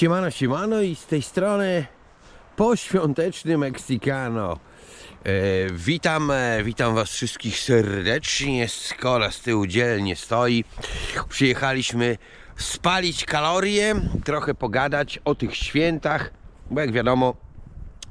Siemano, siemano i z tej strony poświąteczny Mexicano. E, witam, e, witam was wszystkich serdecznie. Skola z tyłu dzielnie stoi. Przyjechaliśmy spalić kalorie, trochę pogadać o tych świętach, bo jak wiadomo,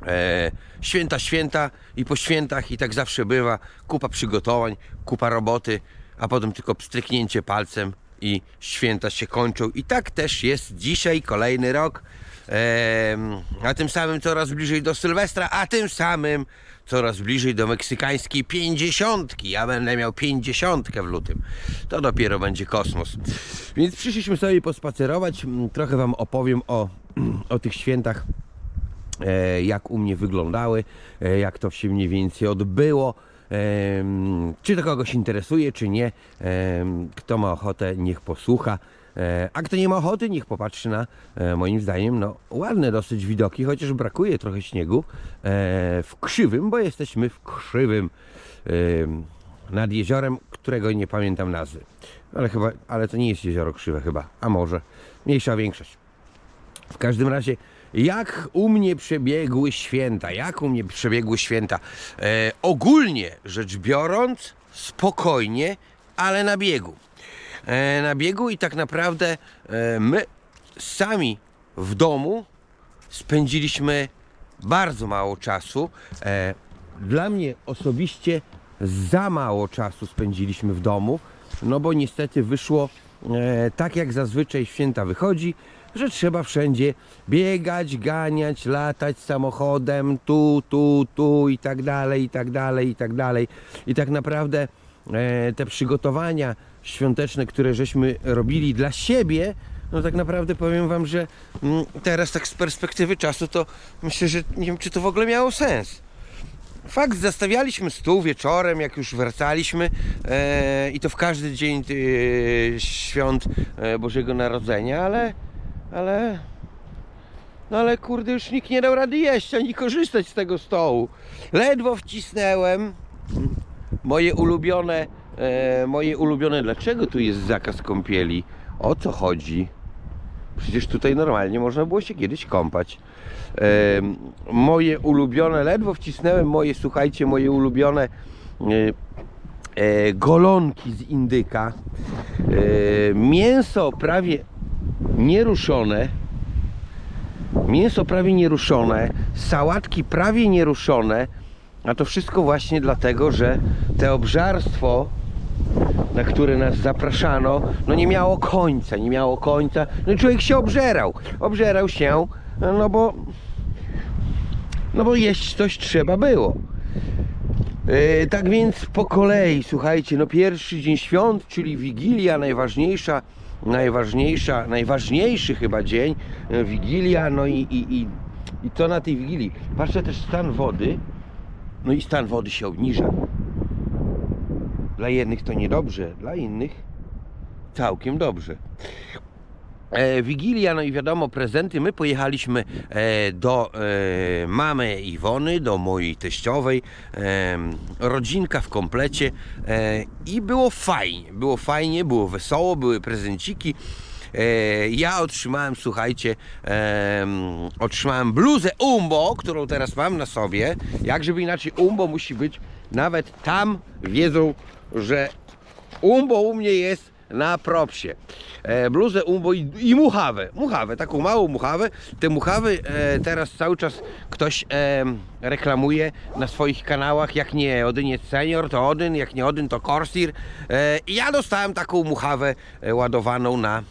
e, święta, święta i po świętach i tak zawsze bywa. Kupa przygotowań, kupa roboty, a potem tylko pstryknięcie palcem i święta się kończą. I tak też jest dzisiaj, kolejny rok. Em, a tym samym coraz bliżej do Sylwestra, a tym samym coraz bliżej do meksykańskiej pięćdziesiątki. Ja będę miał pięćdziesiątkę w lutym. To dopiero będzie kosmos. Więc przyszliśmy sobie pospacerować. Mm, Trochę Wam opowiem o, o tych świętach e, jak u mnie wyglądały, e, jak to się mniej więcej odbyło. Czy to kogoś interesuje, czy nie. Kto ma ochotę, niech posłucha. E, A kto nie ma ochoty, niech popatrzy na e, moim zdaniem no, ładne dosyć widoki, chociaż brakuje trochę śniegu e, w krzywym, bo jesteśmy w krzywym nad jeziorem, którego nie pamiętam nazwy. Ale chyba, ale to nie jest jezioro krzywe chyba, a może. Mniejsza większość. W każdym razie, jak u mnie przebiegły święta? Jak u mnie przebiegły święta? E, ogólnie rzecz biorąc, spokojnie, ale na biegu. E, na biegu i tak naprawdę e, my sami w domu spędziliśmy bardzo mało czasu. E, dla mnie osobiście za mało czasu spędziliśmy w domu, no bo niestety wyszło e, tak jak zazwyczaj święta wychodzi, że trzeba wszędzie biegać, ganiać, latać samochodem, tu, tu, tu i tak dalej, i tak dalej, i tak dalej. I tak naprawdę e, te przygotowania świąteczne, które żeśmy robili dla siebie, no tak naprawdę powiem wam, że mm, teraz tak z perspektywy czasu to myślę, że nie wiem czy to w ogóle miało sens. Fakt, zastawialiśmy stół wieczorem, jak już wracaliśmy e, i to w każdy dzień e, świąt e, Bożego Narodzenia, ale, ale, no ale kurde, już nikt nie dał rady jeść ani korzystać z tego stołu. Ledwo wcisnęłem moje ulubione, e, moje ulubione, dlaczego tu jest zakaz kąpieli? O co chodzi? Przecież tutaj normalnie można było się kiedyś kąpać. Em, moje ulubione, ledwo wcisnąłem moje, słuchajcie, moje ulubione e, e, golonki z indyka. E, mięso prawie nieruszone. Mięso prawie nieruszone, sałatki prawie nieruszone, a to wszystko właśnie dlatego, że te obżarstwo na które nas zapraszano, no nie miało końca, nie miało końca. No i człowiek się obżerał. Obżerał się, no bo no bo jeść coś trzeba było. Yy, tak więc po kolei, słuchajcie, no pierwszy dzień świąt, czyli Wigilia, najważniejsza, najważniejsza, najważniejszy chyba dzień, yy, Wigilia, no i, i, i, i to na tej Wigilii. Patrzę też stan wody, no i stan wody się obniża. Dla jednych to niedobrze, dla innych całkiem dobrze. E, Wigilia, no i wiadomo, prezenty. My pojechaliśmy e, do e, mamy Iwony, do mojej teściowej. Rodzinka w komplecie i było fajnie. Było fajnie, było wesoło, były prezenciki. Ja otrzymałem, słuchajcie, em, otrzymałem bluzę Umbo, którą teraz mam na sobie. Jak żeby inaczej, Umbo musi być. Nawet tam wiedzą, że Umbo u mnie jest na propsie. E, bluzę Umbo i, i muchawę. Muchawę, taką małą muchawę. Te muchawy e, teraz cały czas ktoś e, reklamuje na swoich kanałach. Jak nie Odyn jest senior, to Odyn, jak nie Odyn, to Corsair. E, I ja dostałem taką muchawę e, ładowaną na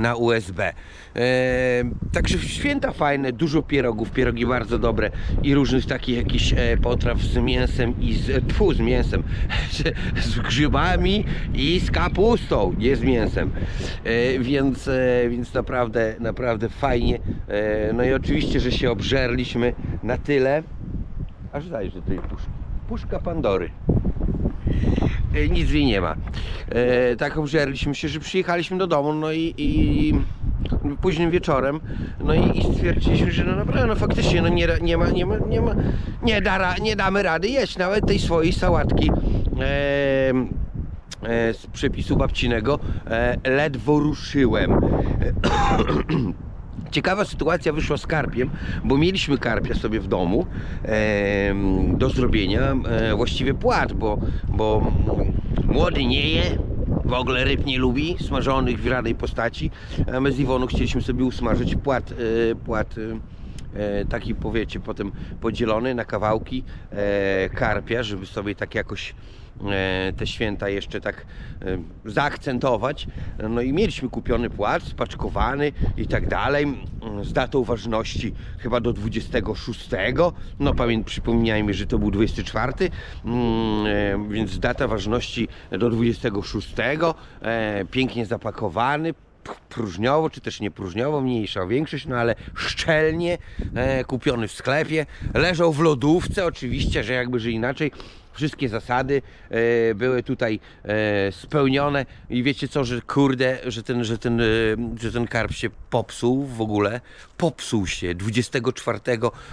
na USB. E, także święta fajne, dużo pierogów, pierogi bardzo dobre i różnych takich jakichś e, potraw z mięsem i z, tfu, z mięsem, z, grzybami i z kapustą, nie z mięsem. E, więc, e, więc naprawdę, naprawdę fajnie. E, no i oczywiście, że się obżerliśmy na tyle, aż do tej puszki. Puszka Pandory. E, nic w niej nie ma. E, tak obżerliśmy się, że przyjechaliśmy do domu, no i, i późnym wieczorem, no i, i stwierdziliśmy, że no naprawdę, no faktycznie, no nie, nie ma, nie ma, nie ma, nie, da, nie damy rady jeść nawet tej swojej sałatki. E, e, z przepisu babcinego e, ledwo ruszyłem. Ciekawa sytuacja wyszła z karpiem, bo mieliśmy karpia sobie w domu em, do zrobienia, e, właściwie płat, bo, bo młody nie je, w ogóle ryb nie lubi, smażonych w żadnej postaci, a my z Iwoną chcieliśmy sobie usmażyć płat, e, płat e, e, taki powiecie potem podzielony na kawałki e, karpia, żeby sobie tak jakoś e, te święta jeszcze tak e, zaakcentować. No i mieliśmy kupiony płat, spaczkowany i tak dalej, mm, z datą ważności chyba do 26. No pamięt, przypomniajmy, że to był 24, mm, e, więc data ważności do 26. E, pięknie zapakowany, próżniowo, czy też nie próżniowo, mniejsza większość, no ale szczelnie e, kupiony w sklepie, leżał w lodówce, oczywiście, że jakby, że inaczej. Wszystkie zasady e, były tutaj e, spełnione i wiecie co, że kurde, że ten, że, ten, e, że ten karp się popsuł w ogóle. Popsuł się. 24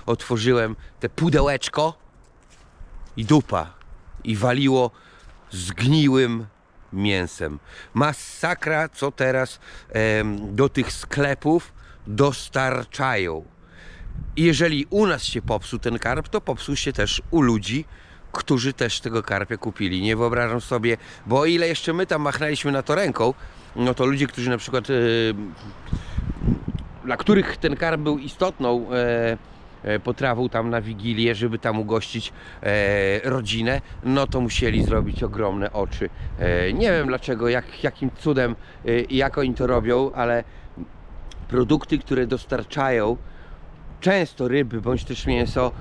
otworzyłem te pudełeczko i dupa. I waliło zgniłym mięsem. Masakra, co teraz do tych sklepów dostarczają. Jeżeli u nas się popsuł ten karp, to popsuł się też u ludzi, którzy też tego karpia kupili. Nie wyobrażam sobie, bo o ile jeszcze my tam machnęliśmy na to ręką, no to ludzie, którzy na przykład y, dla których ten karp był istotną e, e, potrawą tam na Wigilię, żeby tam ugościć e, rodzinę, no to musieli zrobić ogromne oczy. E, nie wiem dlaczego, jak, jakim cudem e, i jak oni to robią, ale produkty, które dostarczają często ryby bądź też mięso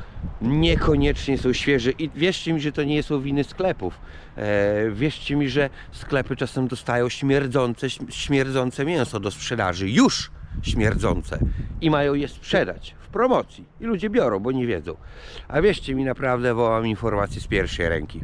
niekoniecznie są świeże i wierzcie mi, że to nie są winy sklepów. E, wierzcie mi, że sklepy czasem dostają śmierdzące, śmierdzące mięso do sprzedaży, już śmierdzące i mają je sprzedać promocji i ludzie biorą, bo nie wiedzą. A wierzcie mi, naprawdę wołam informacje z pierwszej ręki.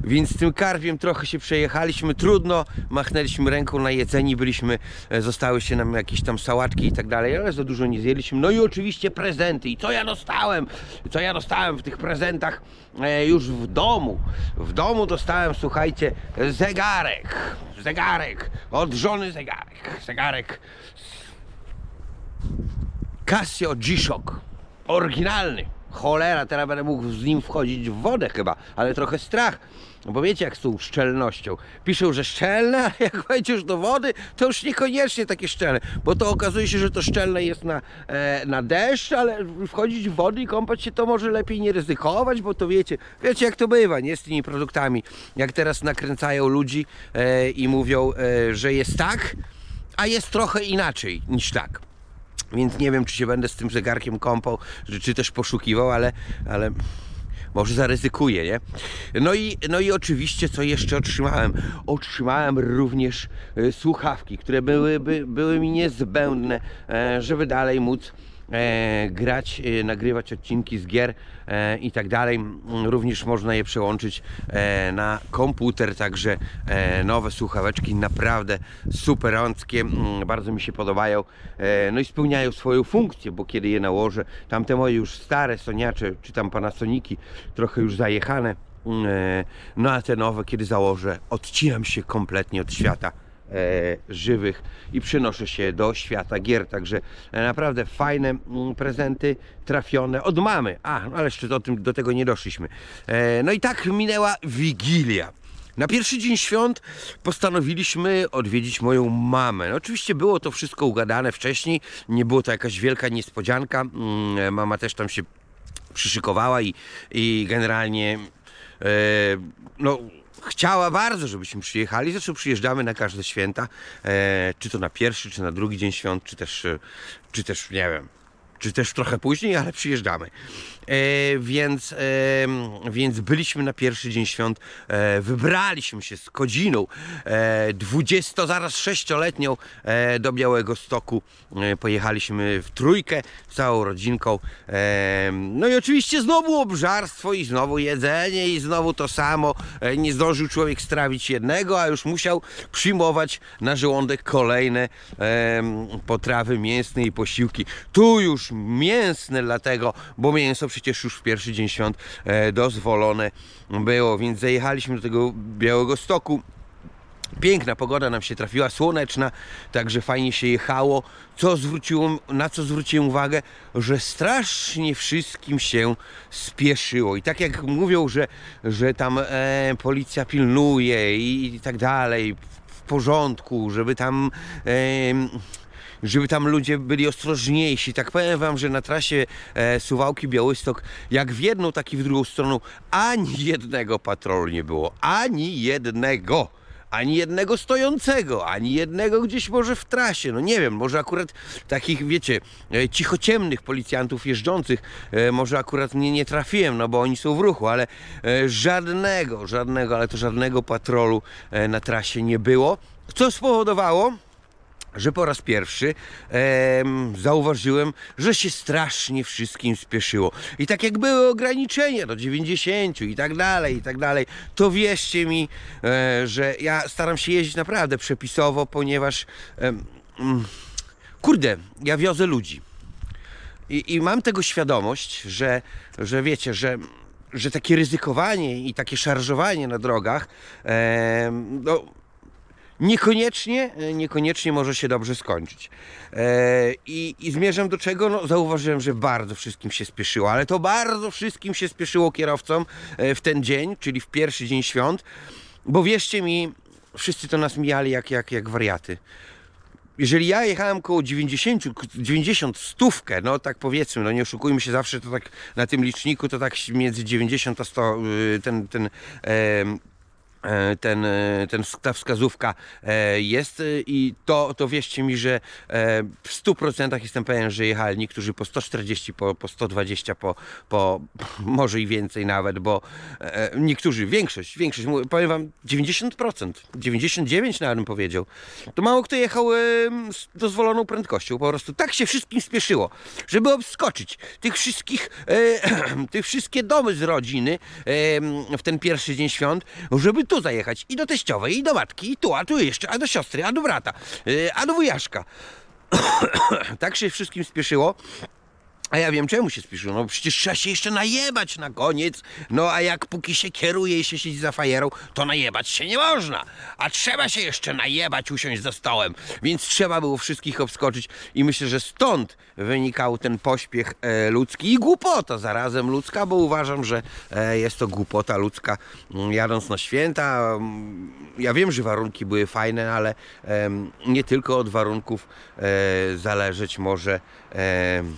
Więc z tym karpiem trochę się przejechaliśmy, trudno, machnęliśmy ręką na jedzeni, byliśmy, e, zostały się nam jakieś tam sałatki i tak dalej, ale za dużo nie zjedliśmy. No i oczywiście prezenty. I co ja dostałem? Co ja dostałem w tych prezentach e, już w domu? W domu dostałem, słuchajcie, zegarek. Zegarek. Od żony zegarek. Zegarek Casio G-Shock. Oryginalny. Cholera, teraz będę mógł z nim wchodzić w wodę chyba, ale trochę strach. No bo wiecie jak z tą szczelnością. Piszą, że szczelne, a jak wejdziesz do wody, to już niekoniecznie takie szczelne. Bo to okazuje się, że to szczelne jest na, e, na deszcz, ale wchodzić w wody i kąpać się to może lepiej nie ryzykować, bo to wiecie, wiecie jak to bywa, nie z tymi produktami. Jak teraz nakręcają ludzi e, i mówią, e, że jest tak, a jest trochę inaczej niż tak. Więc nie wiem, czy się będę z tym zegarkiem kąpał, czy, też poszukiwał, ale, ale może zaryzykuję, nie? No i, no i oczywiście, co jeszcze otrzymałem? Otrzymałem również e, słuchawki, które były, by, były mi niezbędne, e, żeby dalej móc e, grać, e, nagrywać odcinki z gier e, i tak dalej. Również można je przełączyć e, na komputer, także e, nowe słuchaweczki naprawdę superanckie, mm, bardzo mi się podobają. E, no i spełniają swoją funkcję, bo kiedy je nałożę, tamte moje już stare Soniacze, czy tam Panasoniki, trochę już zajechane, e, no a te nowe, kiedy założę, odcinam się kompletnie od świata żywych i przynoszę się do świata gier. Także e, naprawdę fajne mm, prezenty trafione od mamy. A, no ale jeszcze do, tym, do tego nie doszliśmy. E, no i tak minęła Wigilia. Na pierwszy dzień świąt postanowiliśmy odwiedzić moją mamę. No, oczywiście było to wszystko ugadane wcześniej, nie było to jakaś wielka niespodzianka. Mm, Mama też tam się przyszykowała i, i generalnie e, no, chciała bardzo, żebyśmy przyjechali. Zresztą przyjeżdżamy na każde święta, e, czy to na pierwszy, czy na drugi dzień świąt, czy też, e, czy też nie wiem, czy też trochę później, ale przyjeżdżamy. E, więc, e, więc byliśmy na pierwszy dzień świąt, e, wybraliśmy się z Kodziną, e, 20, zaraz 6-letnią e, do Białego Stoku. E, pojechaliśmy w trójkę, całą rodzinką. E, no i oczywiście znowu obżarstwo i znowu jedzenie i znowu to samo. E, nie zdążył człowiek strawić jednego, a już musiał przyjmować na żołądek kolejne em, potrawy mięsne i posiłki. Tu już mięsne dlatego, bo mięso przecież już w pierwszy dzień świąt e, dozwolone było, więc zajechaliśmy do tego Białego Stoku. Piękna pogoda nam się trafiła, słoneczna, także fajnie się jechało. Co zwróciło, na co zwróciłem uwagę, że strasznie wszystkim się spieszyło. I tak jak mówią, że, że tam e, policja pilnuje i, i tak dalej, w porządku, żeby tam. em, żeby tam ludzie byli ostrożniejsi. Tak powiem wam, że na trasie e, Suwałki Białystok, jak w jedną, tak i w drugą stronę, ani jednego patrolu nie było. Ani jednego. Ani jednego stojącego, ani jednego gdzieś może w trasie. No nie wiem, może akurat takich, wiecie, e, cichociemnych policjantów jeżdżących, e, może akurat nie, nie trafiłem, no bo oni są w ruchu, ale e, żadnego, żadnego, ale to żadnego patrolu na trasie nie było. Co spowodowało, że po raz pierwszy em, zauważyłem, że się strasznie wszystkim spieszyło. I tak jak były ograniczenia do 90 i tak dalej, i tak dalej, to wierzcie mi, e, że ja staram się jeździć naprawdę przepisowo, ponieważ em, mm, kurde, ja wiozę ludzi. I, I mam tego świadomość, że, że wiecie, że, że takie ryzykowanie i takie szarżowanie na drogach, em, no, niekoniecznie, niekoniecznie może się dobrze skończyć. E, i, I zmierzam do czego? No, zauważyłem, że bardzo wszystkim się spieszyło, ale to bardzo wszystkim się spieszyło kierowcom e, w ten dzień, czyli w pierwszy dzień świąt, bo wierzcie mi, wszyscy to nas mijali jak, jak, jak wariaty. Jeżeli ja jechałem koło 90, 90 stówkę, no tak powiedzmy, no nie oszukujmy się zawsze, to tak na tym liczniku to tak między 90 a 100 y, ten, ten e, ten, e, ten, ta wskazówka e, jest e, i to, to wierzcie mi, że e, w 100% jestem pewien, że jechali niektórzy po 140, po, po 120, po, po może i więcej nawet, bo e, niektórzy, większość, większość, powiem wam 90%, 99 nawet bym powiedział, to mało kto jechał e, z dozwoloną prędkością, po prostu tak się wszystkim spieszyło, żeby obskoczyć tych wszystkich, e, tych wszystkie domy z rodziny e, w ten pierwszy dzień świąt, żeby tu zajechać i do teściowej, i do matki, i tu, a tu jeszcze, a do siostry, a do brata, e, a do wujaszka. tak się wszystkim spieszyło. A ja wiem czemu się spieszyło. No przecież trzeba się jeszcze najebać na koniec. No a jak póki się kieruje i się siedzi za fajerą, to najebać się nie można. A trzeba się jeszcze najebać, usiąść za stołem. Więc trzeba było wszystkich obskoczyć. I myślę, że stąd wynikał ten pośpiech e, ludzki i głupota zarazem ludzka, bo uważam, że e, jest to głupota ludzka mm, jadąc na święta. mm, Ja wiem, że warunki były fajne, ale em, nie tylko od warunków e, zależeć może. em,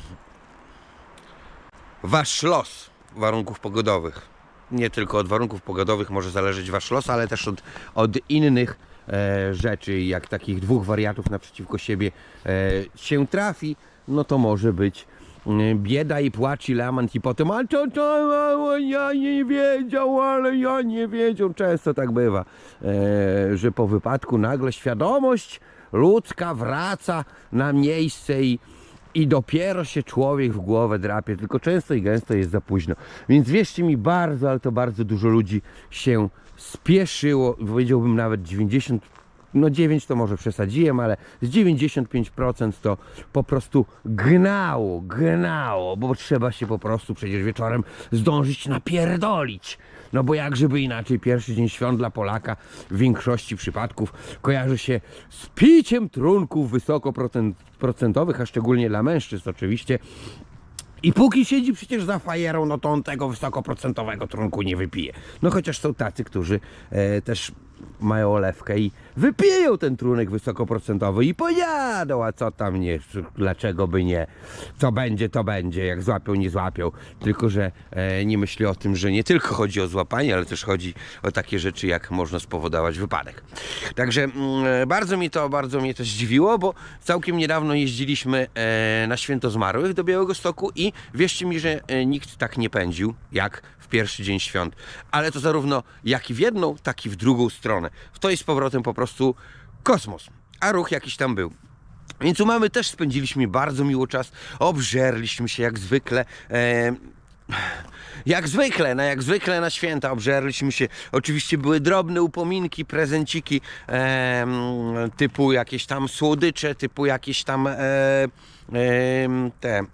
wasz los warunków pogodowych. Nie tylko od warunków pogodowych może zależeć wasz los, ale też od, od innych e, rzeczy, jak takich dwóch wariatów naprzeciwko siebie e, się trafi, no to może być mm, bieda i płacz i lament i potem, a to, to, ja nie wiedział, ale ja nie wiedział. Często tak bywa, e, że po wypadku nagle świadomość ludzka wraca na miejsce i, i dopiero się człowiek w głowę drapie, tylko często i gęsto jest za późno. Więc wierzcie mi, bardzo, ale to bardzo dużo ludzi się spieszyło, powiedziałbym nawet 90, no 9 to może przesadziłem, ale z 95% to po prostu gnało, gnało, bo trzeba się po prostu przecież wieczorem zdążyć napierdolić. No bo jak żeby inaczej, pierwszy dzień świąt dla Polaka w większości przypadków kojarzy się z piciem trunków wysokoprocentowych, a szczególnie dla mężczyzn oczywiście. I póki siedzi przecież za fajerą, no to on tego wysokoprocentowego trunku nie wypije. No chociaż są tacy, którzy e, też mają olewkę i wypiją ten trunek wysokoprocentowy i pojadą, a co tam nie, dlaczego by nie, co będzie, to będzie, jak złapią, nie złapią. Tylko, że e, nie myśli o tym, że nie tylko chodzi o złapanie, ale też chodzi o takie rzeczy, jak można spowodować wypadek. Także mm, bardzo mi to, bardzo mnie to zdziwiło, bo całkiem niedawno jeździliśmy e, na Święto Zmarłych do Białego Stoku i wierzcie mi, że e, nikt tak nie pędził, jak w pierwszy dzień świąt. Ale to zarówno jak i w jedną, tak i w drugą stronę. To jest z powrotem po prostu kosmos. A ruch jakiś tam był. Więc u mamy też spędziliśmy bardzo miło czas, obżerliśmy się jak zwykle. E, jak zwykle, no jak zwykle na święta obżerliśmy się. Oczywiście były drobne upominki, prezenciki em, typu jakieś tam słodycze, typu jakieś tam e, em, te e,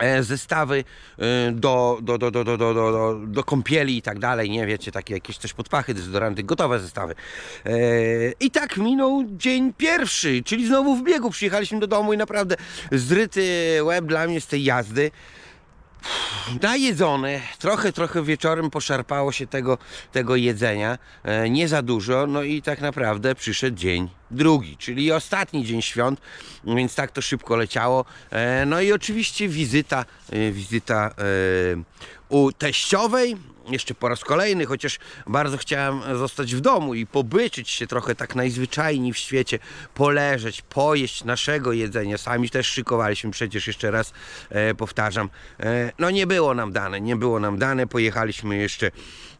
E, zestawy e, do, do, do, do, do, do, do, do kąpieli i tak dalej, nie wiecie, takie jakieś też podpachy, dezodoranty, gotowe zestawy. E, I tak minął dzień pierwszy, czyli znowu w biegu przyjechaliśmy do domu i naprawdę zryty łeb dla mnie z tej jazdy najedzony, trochę, trochę wieczorem poszarpało się tego, tego jedzenia, e, nie za dużo, no i tak naprawdę przyszedł dzień drugi, czyli ostatni dzień świąt, więc tak to szybko leciało. E, No i oczywiście wizyta, e, wizyta u teściowej, jeszcze po raz kolejny, chociaż bardzo chciałem zostać w domu i pobyczyć się trochę tak najzwyczajniej w świecie, poleżeć, pojeść naszego jedzenia. Sami też szykowaliśmy przecież jeszcze raz e, powtarzam. E, no nie było nam dane, nie było nam dane. Pojechaliśmy jeszcze,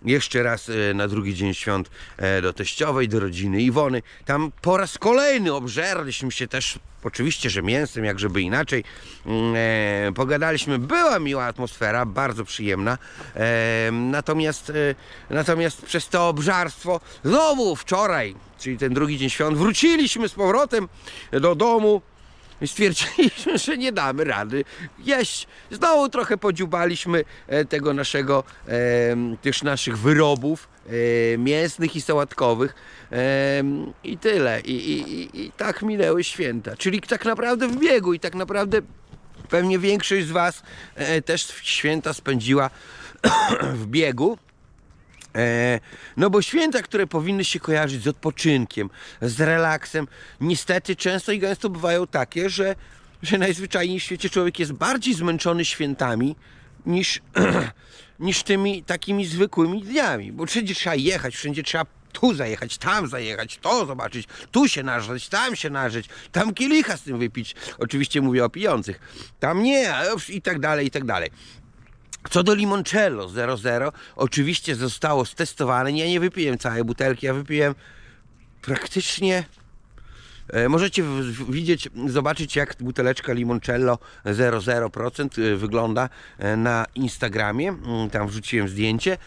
jeszcze raz e, na drugi dzień świąt e, do teściowej, do rodziny Iwony. Tam po raz kolejny obżerliśmy się też Oczywiście, że mięsem, jak żeby inaczej. Mm, E, pogadaliśmy, była miła atmosfera, bardzo przyjemna. Natomiast, natomiast przez to obżarstwo znowu wczoraj, czyli ten drugi dzień świąt, wróciliśmy z powrotem do domu. Stwierdziliśmy, że nie damy rady jeść. Znowu trochę podziubaliśmy e, tego naszego, tych naszych wyrobów e, mięsnych i sałatkowych i tyle. I, i, i, I tak minęły święta. Czyli tak naprawdę w biegu i tak naprawdę pewnie większość z Was e, też święta spędziła w biegu. No bo święta, które powinny się kojarzyć z odpoczynkiem, z relaksem, niestety często i gęsto bywają takie, że, że najzwyczajniej w świecie człowiek jest bardziej zmęczony świętami niż, niż tymi takimi zwykłymi dniami. Bo wszędzie trzeba jechać, wszędzie trzeba tu zajechać, tam zajechać, to zobaczyć, tu się nażyć, tam się nażyć, tam kielicha z tym wypić. Oczywiście mówię o pijących. Tam nie, i tak dalej, i tak dalej. Co do limoncello 00, oczywiście zostało stestowane. Ja nie wypiłem całej butelki, ja wypiłem praktycznie. E, możecie widzieć, zobaczyć jak buteleczka limoncello 00% e, wygląda e, na Instagramie. Mm, Tam wrzuciłem zdjęcie.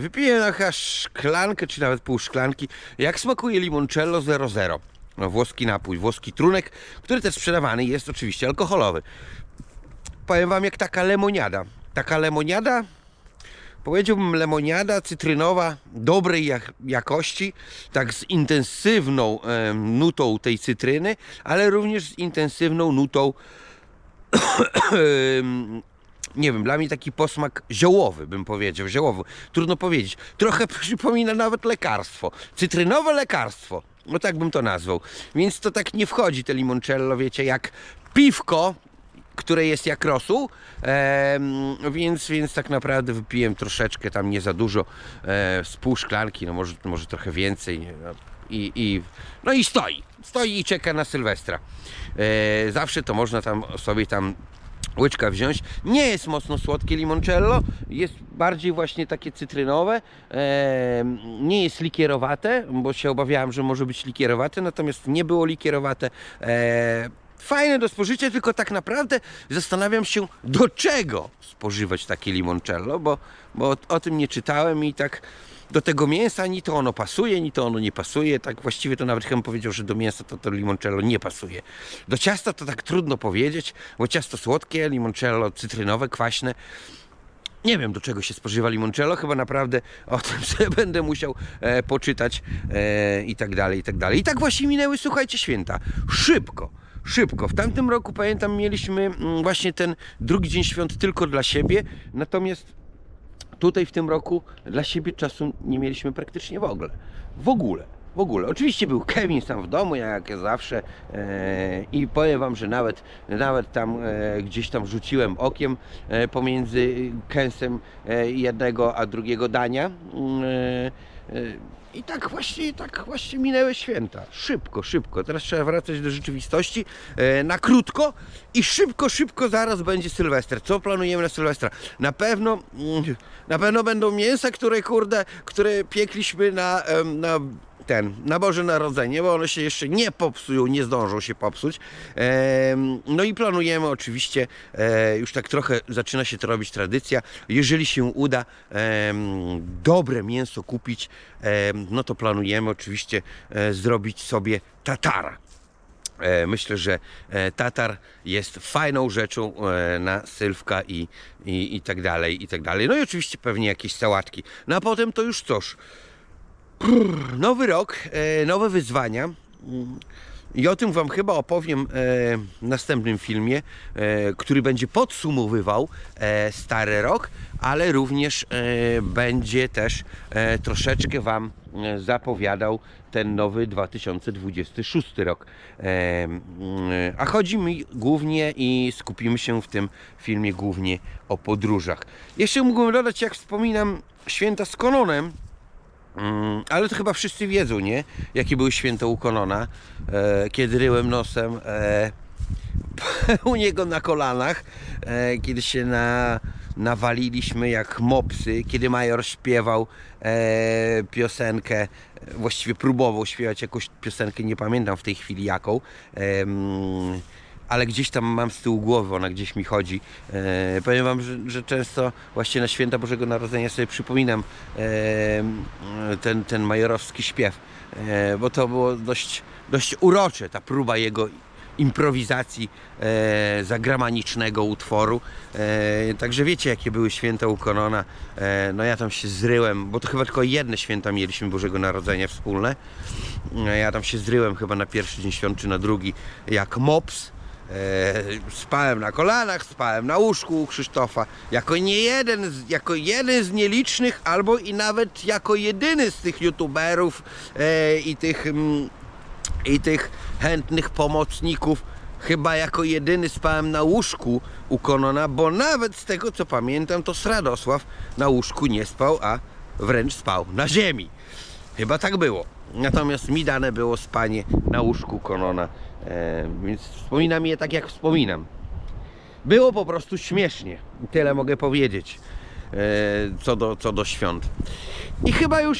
Wypiłem no, chyba szklankę, czy nawet pół szklanki. Jak smakuje limoncello 00? No, włoski napój, włoski trunek, który też sprzedawany jest oczywiście alkoholowy powiem wam jak taka lemoniada. Taka lemoniada, powiedziałbym lemoniada cytrynowa dobrej jak, jakości, tak z intensywną nutą tej cytryny, ale również z intensywną nutą nie wiem, dla mnie taki posmak ziołowy, bym powiedział, ziołowy. Trudno powiedzieć. Trochę przypomina nawet lekarstwo. Cytrynowe lekarstwo. No tak bym to nazwał. Więc to tak nie wchodzi te limoncello, wiecie, jak piwko, które jest jak rosół, em, więc, więc tak naprawdę wypiłem troszeczkę, tam nie za dużo, e, z pół szklanki, no może, może trochę więcej. No, i, i, no i stoi, stoi i czeka na Sylwestra. E, zawsze to można tam sobie tam łyczka wziąć. Nie jest mocno słodkie limoncello, jest bardziej właśnie takie cytrynowe. em, nie jest likierowate, bo się obawiałem, że może być likierowate, natomiast nie było likierowate. E, fajne do spożycia, tylko tak naprawdę zastanawiam się, do czego spożywać takie limoncello, bo, bo o, o tym nie czytałem i tak do tego mięsa ni to ono pasuje, ni to ono nie pasuje. Tak właściwie to nawet chyba powiedział, że do mięsa to, to limoncello nie pasuje. Do ciasta to tak trudno powiedzieć, bo ciasto słodkie, limoncello cytrynowe, kwaśne. Nie wiem do czego się spożywa limoncello, chyba naprawdę o tym sobie będę musiał e, poczytać e, i tak dalej, i tak dalej. I tak właśnie minęły, słuchajcie, święta. Szybko, szybko. W tamtym roku, pamiętam, mieliśmy mm, właśnie ten drugi dzień świąt tylko dla siebie, natomiast tutaj w tym roku dla siebie czasu nie mieliśmy praktycznie w ogóle. W ogóle. W ogóle. Oczywiście był Kevin sam w domu, jak zawsze e, i powiem wam, że nawet, nawet tam e, gdzieś tam rzuciłem okiem e, pomiędzy kęsem e, jednego a drugiego dania. Mm, E, e, I tak właśnie, tak właśnie minęły święta. Szybko, szybko. Teraz trzeba wracać do rzeczywistości e, na krótko i szybko, szybko zaraz będzie Sylwester. Co planujemy na Sylwestra? Na pewno, mm, na pewno będą mięsa, które kurde, które piekliśmy na, na ten, na Boże Narodzenie, bo one się jeszcze nie popsują, nie zdążą się popsuć. No i planujemy oczywiście, e, już tak trochę zaczyna się to robić tradycja, jeżeli się uda dobre mięso kupić, no to planujemy oczywiście e, zrobić sobie tatara. E, Myślę, że tatar jest fajną rzeczą na sylwka i, i, i tak dalej, i tak dalej. No i oczywiście pewnie jakieś sałatki. No a potem to już cóż. Nowy rok, e, nowe wyzwania. I o tym Wam chyba opowiem e, w następnym filmie, e, który będzie podsumowywał stary rok, ale również będzie też troszeczkę Wam zapowiadał ten nowy 2026 rok. A chodzi mi głównie i skupimy się w tym filmie głównie o podróżach. Jeszcze mógłbym dodać, jak wspominam, święta z Kononem, Mm, ale to chyba wszyscy wiedzą, nie? Jakie były święta u Konona, e, kiedy ryłem nosem e, u niego na kolanach, e, kiedy się na, nawaliliśmy jak mopsy, kiedy Major śpiewał e, piosenkę, e, właściwie próbował śpiewać jakąś piosenkę, nie pamiętam w tej chwili jaką. em, ale gdzieś tam mam z tyłu głowy, ona gdzieś mi chodzi. E, powiem Wam, że, że często właśnie na święta Bożego Narodzenia sobie przypominam e, ten, ten majorowski śpiew, e, bo to było dość, dość urocze, ta próba jego improwizacji e, zagramanicznego utworu. E, także wiecie, jakie były święta u Konona. E, no ja tam się zryłem, bo to chyba tylko jedne święta mieliśmy Bożego Narodzenia wspólne. E, ja tam się zryłem chyba na pierwszy dzień świąt, czy na drugi, jak mops. E, spałem na kolanach, spałem na łóżku u Krzysztofa. Jako nie jeden, jako jeden z nielicznych, albo i nawet jako jedyny z tych youtuberów e, i tych mm, i tych chętnych pomocników. Chyba jako jedyny spałem na łóżku u Konona, bo nawet z tego co pamiętam, to Sradosław na łóżku nie spał, a wręcz spał na ziemi. Chyba tak było. Natomiast mi dane było spanie na łóżku Konona, e, więc wspominam je tak jak wspominam. Było po prostu śmiesznie. Tyle mogę powiedzieć e, co, do, co do świąt. I chyba już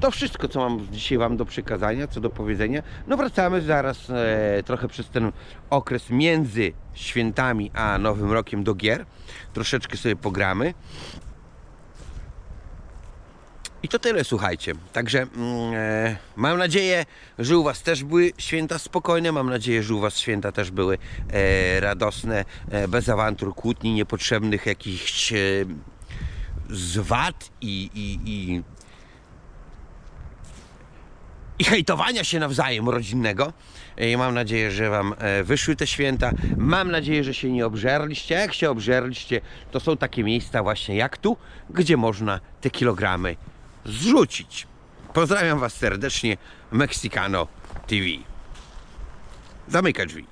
to wszystko, co mam dzisiaj Wam do przekazania, co do powiedzenia. No wracamy zaraz e, trochę przez ten okres między świętami a Nowym Rokiem do gier. Troszeczkę sobie pogramy. I to tyle, słuchajcie. Także mm, e, mam nadzieję, że u Was też były święta spokojne. Mam nadzieję, że u Was święta też były e, radosne, e, bez awantur, kłótni, niepotrzebnych jakichś e, zwad i, i, i, i hejtowania się nawzajem rodzinnego. I mam nadzieję, że Wam e, wyszły te święta. Mam nadzieję, że się nie obżerliście. Jak się obżerliście, to są takie miejsca właśnie jak tu, gdzie można te kilogramy zrzucić. Pozdrawiam Was serdecznie, Mexicano TV. Zamykaj drzwi.